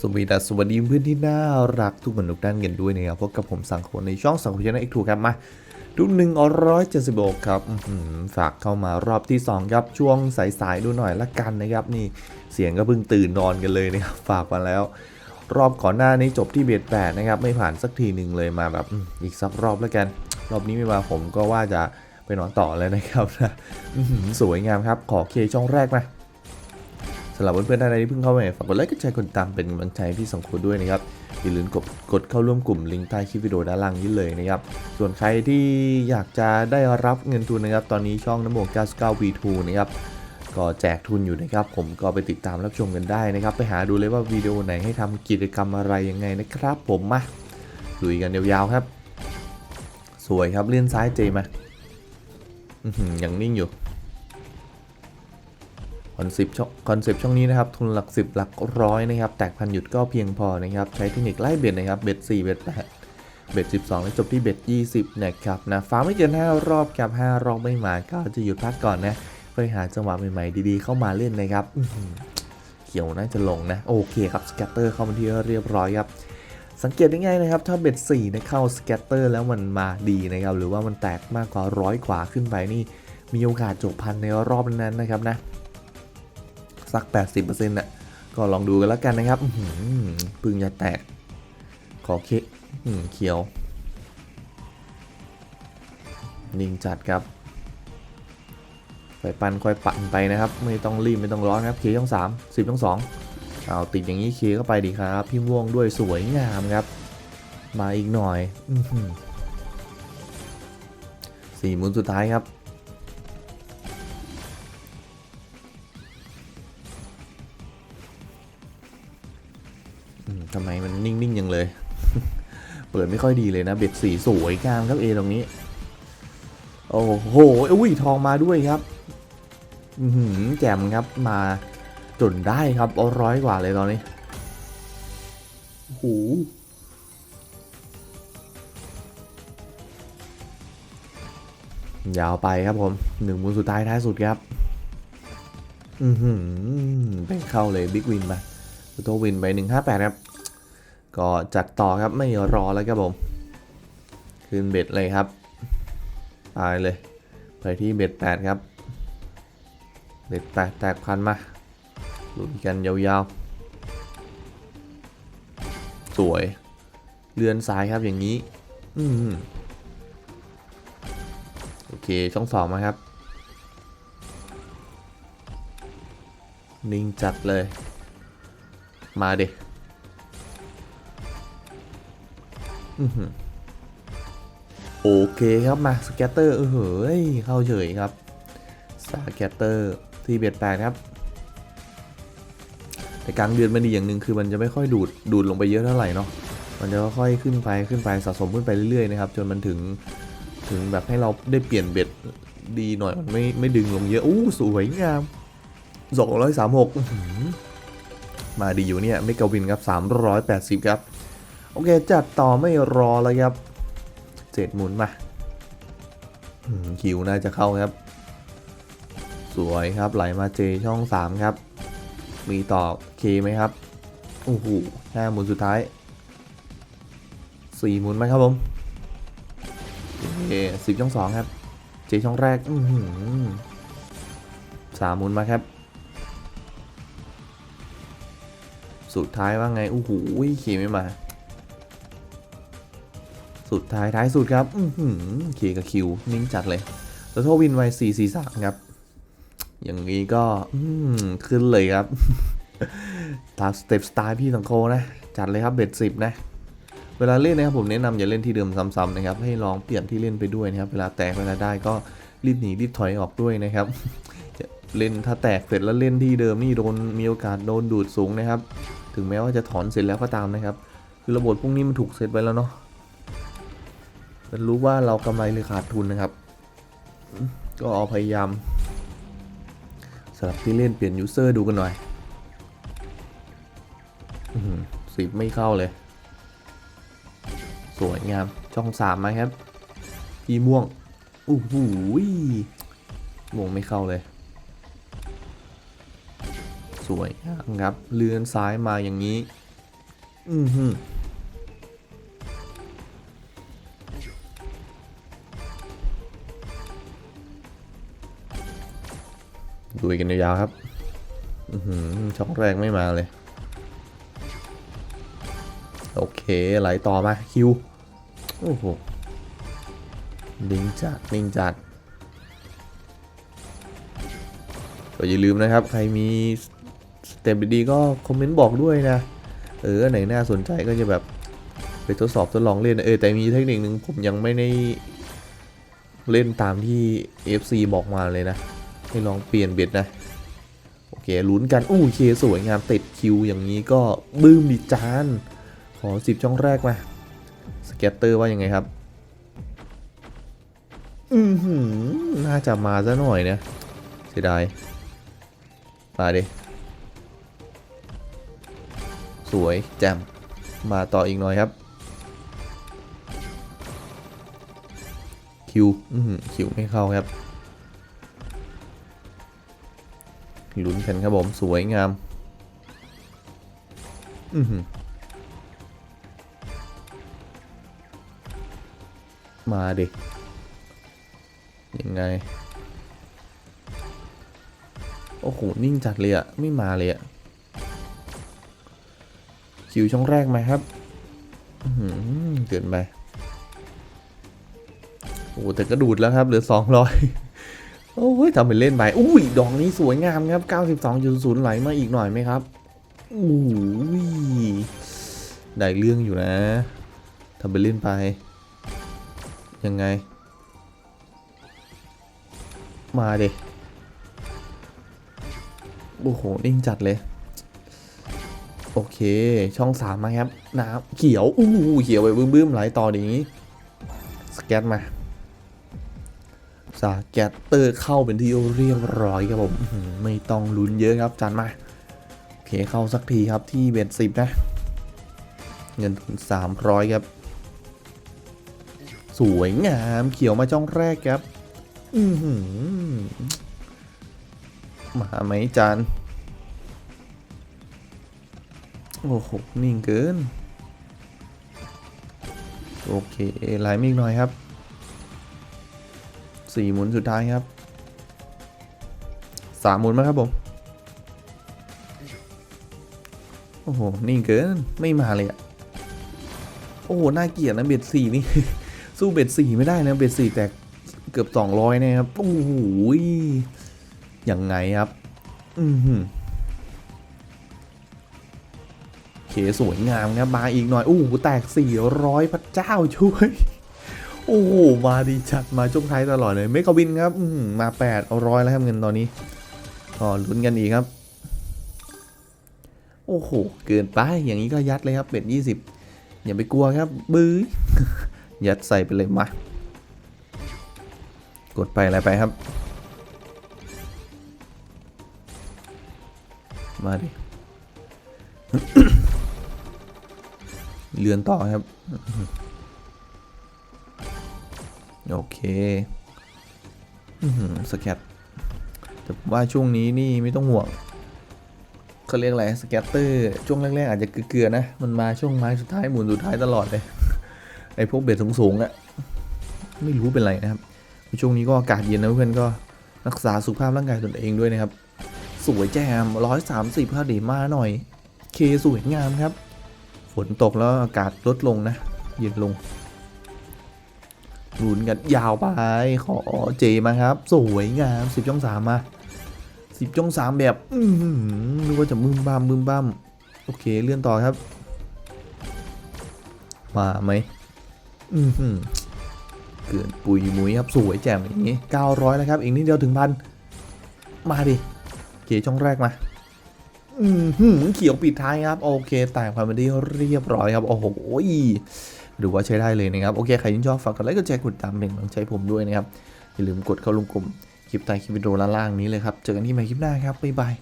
สวัสดีนะสวัสดีเพื่อนที่น่ารักทุกคนทุกท่านกันด้วยนะครับพบกับผมสังคนในช่องสังคมชนะเอกทูครับมาดูหนึ่งร้อยเจ็ดสิบกครับฝากเข้ามารอบที่2ครับช่วงสายๆดูหน่อยละกันนะครับนี่เสียงก็เพิ่งตื่นนอนกันเลยนะครับฝากมาแล้ว รอบก่อนหน้านี้จบที่เบียดแปดนะครับไม่ผ่านสักทีหนึ่งเลยมาแบบอีกสักรอบแล้วกัน รอบนี้ไม่มาผมก็ว่าจะไปนอนต่อเลยนะครับนะสวยงามครับขอเคช่องแรกมา สำหรับเพื่อนๆท่านใดที่เพิ่งเข้ามาฝากกดไลค์กดแชร์กดติดตามเป็นกำลังใจพี่สองคนด้วยนะครับอย่าลืมกดกดเข้าร่วมกลุ่มลิงก์ใต้คลิปวิดีโอด้านล่างนี้เลยนะครับส่วนใครที่อยากจะได้รับเงินทุนนะครับ ตอนนี้ช่องน้ำโม99 V2 นะครับก็แจกทุนอยู่นะครับ ผมก็ไปติดตามรับชมกันได้นะครับ ไปหาดูเลยว่าวิดีโอไหนให้ทำกิจกรรมอะไรยังไงนะครับ ผมมาลุยกันยาวๆครับ สวยครับเลื่อนซ้ายเจมาอื้อหือยังนิ่งอยู่ คอนเซปต์ช่องคอนเซปต์ช่องนี้นะครับทุนหลัก 10 หลักร้อยนะครับแตกพันหยุดก็เพียงพอนะครับใช้เทคนิคไล่เบ็ดนะครับเบ็ด4เบ็ด8เบ็ด12 แล้วจบที่เบ็ด20นะครับนะฟ้าไม่เกิน 5 รอบกับ5รอบไม่มาก็จะหยุดพักก่อนนะเพื่อหาจังหวะใหม่ๆดีๆเข้ามาเล่นนะครับเขียวน่าจะลงนะโอเคครับสแกตเตอร์เข้ามาที่เรียบร้อยครับสังเกตได้ง่ายนะครับ ถ้าเบ็ด4นะเข้าสแกตเตอร์แล้วมันมาดีนะครับหรือว่ามันแตกมากกว่าร้อยกว่าขึ้นไปนี่มีโอกาสจบพันในรอบนั้นนะครับนะ สัก 80%น่ะก็ลองดูกันแล้วกันนะครับอื้อหือปึงจะแตก ขอเคเขียว นิ่งจัดครับไปปันค่อยปั่นไปนะครับ ไม่ต้องรีบไม่ต้องร้อนครับเคช่องสามสิบช่องสองเอาติดอย่างนี้เคเข้าไปดีครับ พี่ม่วงด้วยสวยงามครับ มาอีกหน่อยอสี่มุนสุดท้ายครับ ทำไมมันนิ่งๆยังเลย เปิดไม่ค่อยดีเลยนะ เบ็ดสีสวยงามครับเอตรงนี้ โอ้โหอุ้ยทองมาด้วยครับหือแจมครับมาจนได้ครับเอาร้อยกว่าเลยตอนนี้โอ้โหยาวไปครับผมหนึ่งมูลสุดท้ายท้ายสุดครับ อือหือไปเข้าเลยบิ๊กวินไปตัววินไป158ครับ ก็จัดต่อครับไม่รอแล้วครับผมคืนเบ็ดเลยครับไปเลย ไปที่เบ็ด8ครับ เบ็ด8แตกพันมาลุยกันยาวๆ สวย เลื่อนซ้ายครับอย่างนี้ อืมโอเค ช่องสองมาครับ นิ่งจัดเลย มาเดิอื้ โอเคครับมาสแกตเตอร์เออเฮ้ยเข้าเฉยครับสแกตเตอร์ที่เบียดแปดครับ แต่กลางเดือนมันดีอย่างหนึ่งคือมันจะไม่ค่อยดูดดูดลงไปเยอะเท่าไหร่เนาะมันจะค่อยขึ้นไปขึ้นไปสะสมขึ้นไปเรื่อยๆนะครับจนมันถึงถึงแบบให้เราได้เปลี่ยนเบ็ดดีหน่อยมันไม่ไม่ดึงลงเยอะอู้สวยงามสองร้อยสามหกมาดีอยู่เนี่ยไม่กวินครับ380 ครับ โอเค จัดต่อไม่รอแล้วครับเจ็ดหมุนมาคิวน่าจะเข้าครับ สวยครับไหลมาเจช่อง 3 ครับ มีต่อเคไหมครับโอ้โหห้าหมุนสุดท้ายสี่หมุนไหมครับผมเอสิบช่องสองครับเจช่องแรกอือหือสามหมุนมาครับ สุดท้ายว่าไงอู้หูขี่ไม่มา สุดท้ายท้ายสุดครับอือหือขี่กับคิวนิ่งจัดเลยแล้วโทวินไว้สี่สี่สามครับ อย่างนี้ก็อืมขึ้นเลยครับตามสเต็ปสไตล์พี่สังโคนะ จัดเลยครับเบ็ดสิบนะ เวลาเล่นนะครับผมแนะนำอย่าเล่นที่เดิมซ้ำๆนะครับ ให้ลองเปลี่ยนที่เล่นไปด้วยนะครับ เวลาแตกเวลาได้ก็รีบหนีรีบถอยออกด้วยนะครับเล่นถ้าแตกเสร็จแล้วเล่นที่เดิมนี่โดนมีโอกาสโดนดูดสูงนะครับ ถึงแม้ว่าจะถอนเสร็จแล้วก็ตามนะครับ คือระบบพวกนี้มันถูกเซตไว้แล้วเนาะ มันรู้ว่าเรากำไรหรือขาดทุนนะครับ ก็เอาพยายามสลับที่เล่นเปลี่ยนยูเซอร์ดูกันหน่อยสิบไม่เข้าเลย สวยงาม ช่องสามมครับพี่ม่วงโอู้หูยม่วงไม่เข้าเลย สวยงามครับ เลื่อนซ้ายมาอย่างนี้ อือหือ ดูกันยาวๆครับช่องแรกไม่มาเลย โอเค ไหลต่อมา คิว โอ้โหนิ่งจัดนิ่งจัดก็อย่าลืมนะครับ ใครมีสเต็ปดีๆก็คอมเมนต์บอกด้วยนะ เอออันไหนน่าสนใจก็จะแบบไปทดสอบทดลองเล่นเออแต่มีเทคนิคหนึ่งผมยังไม่ได้เล่นตามที่ FC บอกมาเลยนะ ให้ลองเปลี่ยนเบ็ดนะ โอเคลุ้นกันอู้เคสวยงามติดคิวอย่างนี้ก็บื้มดิจาน ขอสิบช่องแรกมา สเก็ตเตอร์ว่ายังไงครับ อือหืน่าจะมาซะหน่อยนะเสียดายมาดิ สวยแจ่มมาต่ออีกหน่อยครับคิวอือหือคิวไม่เข้าครับ ลุ้นกันครับผม สวยงาม อือมาดิ ยังไง โอ้โห นิ่งจัดเลยอะไม่มาเลยอะคิวช่องแรกไหมครับอื้อหือเกินไป โอ้แต่ก็ดูดแล้วครับ เหลือ200 โอ้ยทำเป็นเล่นไปอุ้ยดอกนี้สวยงามครับ 92.0 ไหลมาอีกหน่อยไหมครับอู้ยได้เรื่องอยู่นะทำเป็นเล่นไป ยังไง มาเด็โอ้โหนิ่งจัดเลย โอเค ช่องสามมาครับ น้ำเขียวอู้เขียวไปบึ้มๆไหลต่อดีนี้สแกตมา สแกตเตอร์เข้าเป็นที่เรียบร้อยครับผมไม่ต้องลุ้นเยอะครับจานมาโอเคเข้าสักทีครับที่เบ็ดสิบนะ เงินทุน300ครับ สวยงามเขียวมาจ้องแรกครับ อืมาไหมจานโอ้โห นิ่งเกิน โอเคไหลมีอีกหน่อยครับ สี่หมุนสุดท้ายครับสามหมุนมาครับผมโอ้โหนิ่เกินไม่มาเลยอะโอ้โหน่าเกลียดนะเบ็ดสี่นี่ สู้เบ็ดสี่ไม่ได้นะเบ็ดสี่แต่เกือบสองร้อยนะครับโอ้โหยังไงครับอือหือเคสวยงามครับมาอีกหน่อยโอ้โหแตก400พระเจ้าช่วย โอ้โหมาดีจัดมาช่วงท้ายตลอดเลยเมกาวินครับอือหือมา8เอาร้อยแล้วครับเงินตอนนี้ก็ลุ้นกันอีกครับ โอ้โหเกินไปอย่างนี้ก็ยัดเลยครับเบ็ด20อย่าไปกลัวครับ บื้อยัดใส่ไปเลยมากดไปอะไรไปครับ มาดิเลือนต่อครับ โอเคสแกตแต่ว่าช่วงนี้นี่ไม่ต้องห่วงเขาเรียกอะไรสแกตเตอร์ช่วงแรกๆ อาจจะเกลือๆนะ มันมาช่วงไม้สุดท้ายหมุนสุดท้ายตลอดเลยไอ้พวกเบ็ดสูงๆอะไม่รู้เป็นไรนะครับ ช่วงนี้ก็อากาศเย็นนะเพื่อนก็รักษาสุขภาพร่างกายตนเองด้วยนะครับ สวยแจ่มร้อยสามสิบครับเดมาหน่อย เคสวยงามครับ ฝนตกแล้วอากาศลดลงนะ เย็นลง ลุ้นกันยาวไปขอเจมาครับ สวยงามสิบช่องสามมาสิบช่องสามแบบอืนึกว่าจะมึมบ้ามมึมบ้ามโอเคเลื่อนต่อครับ มาไหมอือหือเกินปุยมุยครับสวยแจ่มอย่างนี้900แล้วครับอีกนิดเดียวถึงพันมาดิเกช่องแรกมาอืมหืมเขียวปิดท้ายครับ โอเคแต่งความเป็นที่เรียบร้อยครับ โอ้โห หรือว่าใช้ได้เลยนะครับ โอเค ใครที่ชอบฝากกดไลค์กดแชร์กดติดตามเป็นกำลังใจผมด้วยนะครับ อย่าลืมกดเข้าลงกลุ่มคลิปใต้คลิปวิดีโอล่างๆนี้เลยครับ เจอกันที่ใหม่คลิปหน้าครับบ๊ายบาย